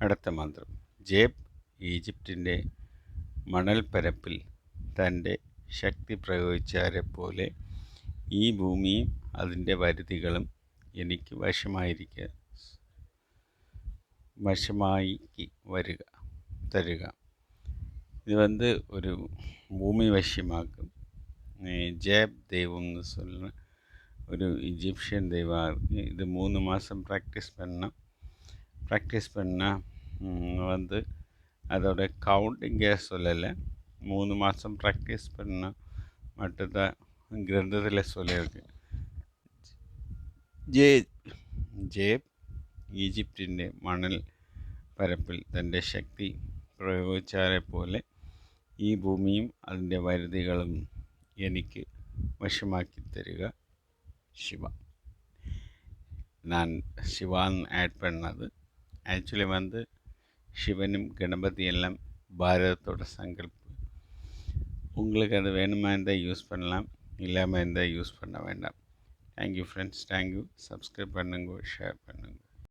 അടുത്ത മന്ത്രം ജേബ് ഈജിപ്തിൻ്റെ മണൽപ്പരപ്പിൽ തൻ്റെ ശക്തി പ്രയോഗിച്ചാരെ പോലെ ഈ ഭൂമിയും അതിൻ്റെ വരുതികളും എനിക്ക് വശമായിരിക്കുക വശമായിക്ക് വരിക തരിക இது வந்து ஒரு பூமி வசியமாக்கும் ஜேப் தெய்வம்னு சொல்ல ஒரு இஜிப்ஷியன் தெய்வம் இருக்குது இது மூணு மாதம் ப்ராக்டிஸ் பண்ணால் ப்ராக்டிஸ் பண்ணால் வந்து அதோட கவுண்டிங்கே சொல்லலை மூணு மாதம் ப்ராக்டிஸ் பண்ணால் மட்டும்தான் கிரந்தத்தில் சொல்லியிருக்கு ജേ ജേബ് ഈജിപ്തിൻ്റെ മണൽ പരപ്പിൽ തൻ്റെ ശക്തി പ്രയോഗിച്ചാരെ പോലെ ഈ ഭൂമിയും അതിൻ്റെ വരുതികളും എനിക്ക് വശമാക്കി തരിക ശിവ நான் சிவான்னு ஆட் பண்ணது ஆக்சுவலி வந்து சிவனும் கணபதி எல்லாம் பாரதத்தோட சங்கல்பம். உங்களுக்கு அது வேணுமா இருந்தால் யூஸ் பண்ணலாம் இல்லாமல் இருந்தால் யூஸ் பண்ண வேண்டாம். Thank you friends thank you subscribe பண்ணுங்க ஷேர் பண்ணுங்க.